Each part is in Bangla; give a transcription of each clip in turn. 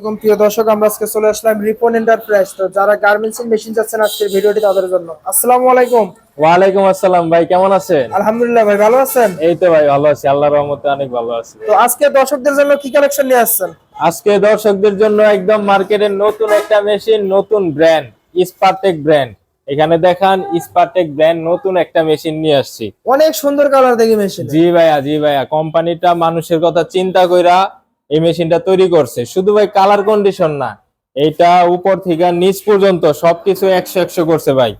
এরকম প্রিয় দর্শক আমরা আজকে চলে আসলাম রিপন এন্টারপ্রাইজ তো যারা গার্মেন্টস এর মেশিন চাচ্ছেন আজকের ভিডিওটি তাদের জন্য। আসসালামু আলাইকুম। ওয়ালাইকুম আসসালাম ভাই কেমন আছেন? আলহামদুলিল্লাহ ভাই ভালো আছেন? এই তো ভাই ভালো আছি। আল্লাহর রহমতে অনেক ভালো আছি তো আজকে দর্শকদের জন্য কি কালেকশন নিয়ে আসছেন? আজকে দর্শকদের জন্য একদম মার্কেটের নতুন একটা মেশিন নতুন ব্র্যান্ড স্পারটেক ব্র্যান্ড এখানে দেখান স্পারটেক ব্র্যান্ড নতুন একটা মেশিন নিয়ে আসছি। অনেক সুন্দর কালার দেখি মেশিন জি ভাইয়া জি ভাইয়া। কোম্পানিটা মানুষের কথা চিন্তা কইরা এই মেশিনটা তৈরি করছে। শুধু ভাই কালার কন্ডিশন না এটা উপর থেকে নিচ পর্যন্ত সবকিছু একশো একশো করছে ভাই।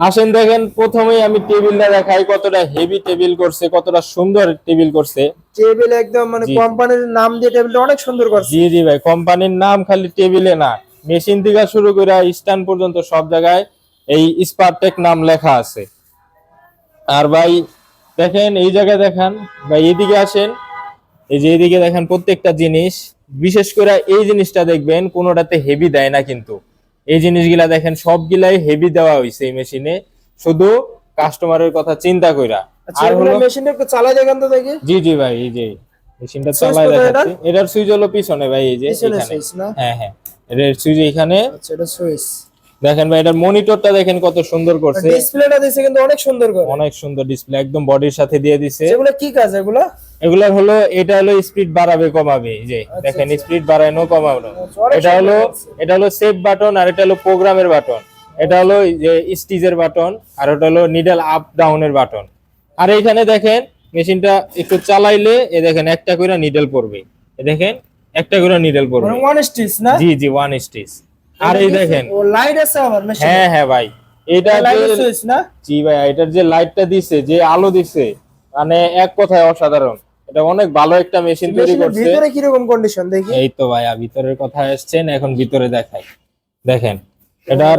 আসেন দেখেন প্রথমেই আমি টেবিলটা দেখাই কতটা হেভি টেবিল করছে কতটা সুন্দর টেবিল করছে। টেবিল একদম মানে কোম্পানির নাম দিয়ে টেবিলটা অনেক সুন্দর করছে। জি জি ভাই কোম্পানির নাম খালি টেবিলে না। মেশিন থেকে শুরু করে স্ট্যান্ড পর্যন্ত সব জায়গায় এই স্পারটেক নাম লেখা আছে। আর ভাই দেখেন এই জায়গায় দেখান। ভাই এদিকে আসেন। এই যে এইদিকে দেখেন প্রত্যেকটা জিনিস বিশেষ করে এই জিনিসটা দেখবেন কোনোটাতে হেভি দেয় না কিন্তু। এই জিনিসগুলা দেখেন সবগুলাই হেভি দেওয়া হয়েছে এই মেশিনে শুধু কাস্টমারের কথা চিন্তা কইরা। আচ্ছা আর হলো মেশিনটা একটু চালাই দেখেন তো দেখি। জি জি ভাই এই যে মেশিনটা কোথায় দেখাচ্ছি। এটার সুইচ হলো পিছনে ভাই এই যে এখানে। হ্যাঁ হ্যাঁ। এটার সুইচ এখানে। আচ্ছা এটা সুইচ দেখেন ভাই এটার মনিটরটা দেখেন কত সুন্দর করছে। ডিসপ্লেটা দিছে কিন্তু অনেক সুন্দর করে। অনেক সুন্দর ডিসপ্লে একদম বডির সাথে দিয়ে দিছে। এগুলো কি কাজ এগুলো? এগুলা হলো এটা হলো স্পিড বাড়াবে কমাবে যে দেখেন স্পিড বাড়ানো কমানো আচ্ছা, এটা হলো এটা হলো সেভ বাটন আর এটা হলো প্রোগ্রামের বাটন এটা হলো যে স্টিজের বাটন আর ওটা হলো নিডল আপ ডাউনের বাটন আর এইখানে দেখেন মেশিনটা একটু চালাইলে এ দেখেন একটা করে নিডল পড়বে। এ দেখেন একটা করে নিডল পড়বে। মানে ওয়ান স্টিচ না? জি জি ওয়ান স্টিচ আর এই দেখেন। ও লাইট আছে আমার মেশিন হ্যাঁ হ্যাঁ ভাই। এটা লাইট সুইচ না? জি ভাই এটার যে লাইটটা দিছে যে আলো দিছে মানে এক কথায় অসাধারণ। এটা অনেক ভালো একটা মেশিন তৈরি করছে। ভিতরে কি রকম কন্ডিশন দেখি। এই তো ভাইয়া ভিতরের কথা আসছেন এখন ভিতরে দেখাই। দেখেন এটার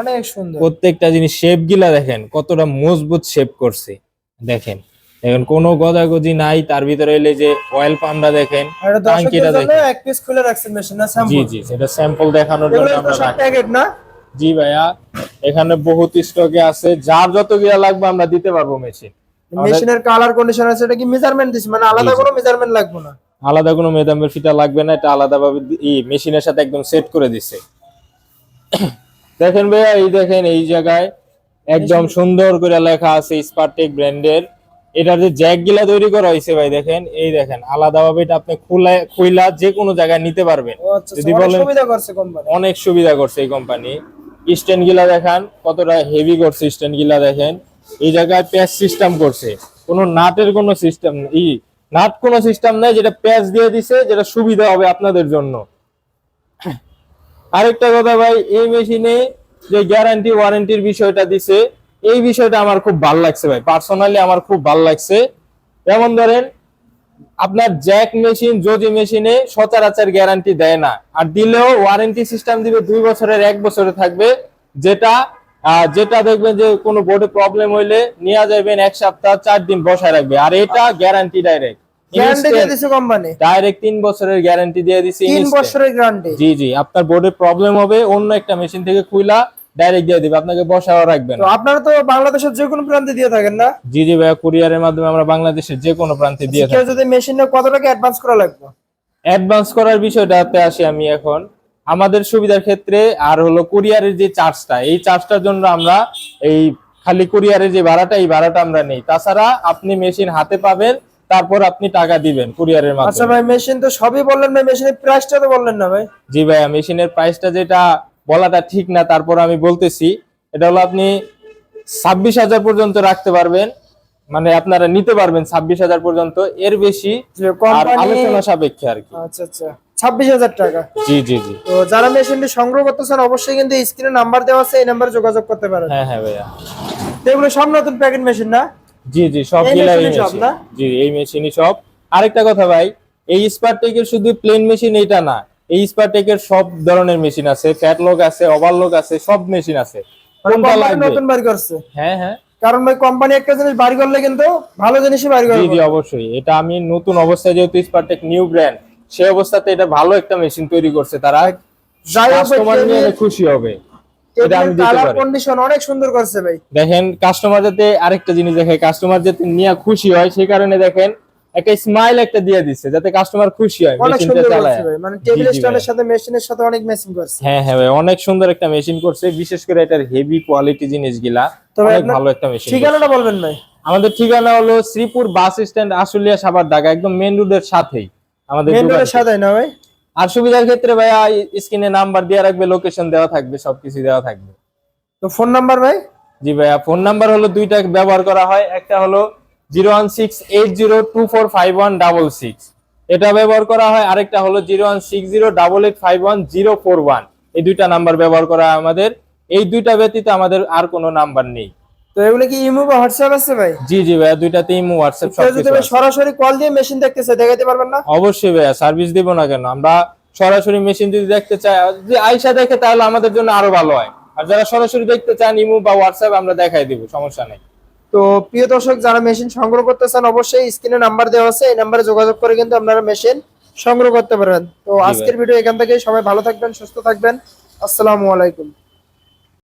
অনেক সুন্দর। প্রত্যেকটা জিনিস শেপ গিলা দেখেন কতটা মজবুত শেপ করছে। দেখেন এখন কোনো গজাগজি নাই তার ভিতরে এলে যে অয়েল পাম্পটা দেখেন এটা টাঙ্কিটা দেখেন। এক পিস খুলে রাখছেন মেশিন না জি স্যাম্পল জি সেটা স্যাম্পল দেখানোর জন্য আমরা। প্যাকেট না? জি ভাইয়া এখানে বহুত স্টকে আছে যার যত গিয়া লাগবে আমরা দিতে পারব মেশিন মেশিনের কালার কন্ডিশন আছে এটা কি মেজারমেন্ট দিছে? মানে আলাদা। কোনো মেজারমেন্ট লাগবে না? আলাদা কোনো মেদামের ফিটা লাগবে না এটা আলাদাভাবে দি- ই মেশিনের সাথে একদম সেট করে দিছে। দেখেন ভাইয়া এই দেখেন এই জায়গায় একদম সুন্দর করে লেখা আছে স্পারটেক ব্র্যান্ডের এটার যে জ্যাক গিলা তৈরি করা হয়েছে ভাই দেখেন এই দেখেন আলাদাভাবে এটা আপনি খুলে খুইলা যে কোনো জায়গায় নিতে পারবেন। আচ্ছা যদি আচ্ছা, অনেক বলেন- সুবিধা করছে কোম্পানি অনেক সুবিধা করছে এই কোম্পানি স্ট্যান্ড গিলা দেখান কতটা হেভি করছে স্ট্যান্ড গিলা দেখেন। এই জায়গায় প্যাচ সিস্টেম করছে। কোনো নাটের কোনো সিস্টেম ই, নাট কোনো সিস্টেম নাই যেটা প্যাচ দিয়ে দিছে, যেটা সুবিধা হবে আপনাদের জন্য। আরেকটা কথা ভাই, এই মেশিনে যে গ্যারান্টি ওয়ারেন্টির বিষয়টা দিছে, এই বিষয়টা আমার খুব ভালো লাগছে ভাই। পার্সোনালি আমার খুব ভালো লাগছে। যেমন ধরেন, আপনার জ্যাক মেশিন যদি মেশিনে সচরাচর গ্যারান্টি দেয় না। আর দিলেও ওয়ারেন্টি সিস্টেম দিবে দুই বছরের, এক বছরে থাকবে, যেটা আহ, যেটা দেখবেন যে কোনো বোর্ডে প্রবলেম হইলে নিয়ে যাবেন এক সপ্তাহ চার দিন বসায় রাখবে। আর এটা গ্যারান্টি ডাইরেক্ট দিয়ে ডাইরেক্ট তিন বছরের গ্যারান্টি দিয়ে দিছি তিন বছরের গ্যারান্টি জি জি। আপনার বোর্ডে প্রবলেম হবে অন্য একটা মেশিন থেকে খুইলা ডাইরেক্ট দিয়ে দিবে। আপনাকে বসাও রাখবেন তো আপনারা তো বাংলাদেশের যে কোনো প্রান্তে দিয়ে থাকেন না? জি জি ভাইয়া কুরিয়ারের মাধ্যমে আমরা বাংলাদেশের যে কোনো প্রান্তে দিয়ে থাকি। যদি মেশিনে কত টাকা অ্যাডভান্স করা লাগবে? অ্যাডভান্স করার বিষয়টাতে আসি আমি এখন। আমাদের সুবিধার ক্ষেত্রে আর হলো কুরিয়ারের যে চার্জটা এই চার্জটার জন্য আমরা এই খালি কুরিয়ারের যে ভাড়াটা এই ভাড়াটা আমরা নেই। তাছাড়া আপনি মেশিন হাতে পাবেন তারপর আপনি টাকা দিবেন কুরিয়ারের মাধ্যমে। আচ্ছা ভাই মেশিন তো সবই বললেন ভাই মেশিনের প্রাইসটা তো বললেন না ভাই। জি ভাইয়া মেশিনের প্রাইসটা যেটা বলাটা ঠিক না তারপর আমি বলতেছি এটা হলো আপনি ছাব্বিশ হাজার পর্যন্ত রাখতে পারবেন মানে আপনারা নিতে পারবেন ছাব্বিশ হাজার পর্যন্ত এর বেশি আলোচনা সাপেক্ষে আর কি। আচ্ছা আচ্ছা। ছাব্বিশ হাজার টাকা। জি জি জি। তো যারা মেশিনটি সংগ্রহ করতেছেন অবশ্যই কিন্তু স্ক্রিনে নাম্বার দেওয়া আছে এই নাম্বারে যোগাযোগ করতে পারেন। হ্যাঁ হ্যাঁ ভাইয়া। এগুলো সব নতুন প্যাকেট মেশিন না? জি জি সব? জি এই মেশিনই আরেকটা কথা ভাই এই স্পারটেকের শুধু প্লেন মেশিন এইটা না এই স্পারটেকের সব ধরনের মেশিন আছে ফ্যাটলক আছে ওভারলক আছে সব মেশিন আছে। মানে কোনটা লাগবে? নতুন বাড়ি করছে। হ্যাঁ হ্যাঁ। কারণ ভাই কোম্পানি একটা জিনিস বাড়ি করলে কিন্তু ভালো জিনিসই বাড়ি জি জি অবশ্যই। এটা আমি নতুন অবস্থায় যেহেতু স্পারটেক নিউ ব্র্যান্ড সেই অবস্থাতে এটা ভালো একটা মেশিন তৈরি করছে তারা। কাস্টমার নিয়ে খুশি হবে। কন্ডিশন অনেক সুন্দর করছে ভাই। দেখেন কাস্টমার যাতে আরেকটা জিনিস দেখে কাস্টমার যাতে নিয়ে খুশি হয় সেই কারণে দেখেন একটা স্মাইল একটা দিয়ে দিচ্ছে যাতে কাস্টমার খুশি হয় মেশিনটা চালায়। মানে টেবিল স্ট্যান্ডের সাথে মেশিনের সাথে অনেক ম্যাচিং করছে। হ্যাঁ হ্যাঁ ভাই অনেক সুন্দর একটা মেশিন করছে বিশেষ করে এটার হেভি কোয়ালিটি জিনিসগুলা। অনেক ভালো একটা মেশিন ঠিকানাটা বলবেন ভাই। আমাদের ঠিকানা হলো শ্রীপুর বাস স্ট্যান্ড আশুলিয়া সাবার ঢাকা একদম মেন রোডের সাথেই। আমাদের। রোডের না ভাই? আর সুবিধার ক্ষেত্রে ভাইয়া স্ক্রিনে নাম্বার দেওয়া রাখবে লোকেশন দেওয়া থাকবে সবকিছু দেওয়া থাকবে। তো ফোন নাম্বার ভাই? জি ভাইয়া ফোন নাম্বার হলো দুইটা ব্যবহার করা হয়। একটা হলো zero one six eight zero two four five one double six এটা ব্যবহার করা হয়। আরেকটা হলো zero one six zero double eight five one zero four one এই দুইটা নাম্বার ব্যবহার করা হয় আমাদের। এই দুইটা ব্যতীত আমাদের আর কোনো নাম্বার নেই। তো এগুলো কি ইমো বা হোয়াটসঅ্যাপ আছে ভাই? জি জি দুইটাতে ইমো হোয়াটসঅ্যাপ যদি ভাই সরাসরি কল দিয়ে মেশিন দেখাতে পারবেন না? অবশ্যই সার্ভিস দিব না কেন? আমরা সরাসরি মেশিন যদি দেখতে চাই যদি দেখে তাহলে আমাদের জন্য আরও ভালো হয়। আর যারা সরাসরি দেখতে চান ইমো বা হোয়াটসঅ্যাপ আমরা দেখাই দিব সমস্যা নেই। তো প্রিয় দর্শক যারা মেশিন সংগ্রহ করতে চান অবশ্যই স্ক্রিনে নাম্বার দেওয়া আছে। এই নাম্বারে যোগাযোগ করে কিন্তু আপনারা মেশিন সংগ্রহ করতে পারবেন। তো আজকের ভিডিও এখান থেকে সবাই ভালো থাকবেন সুস্থ থাকবেন। আসসালামু আলাইকুম।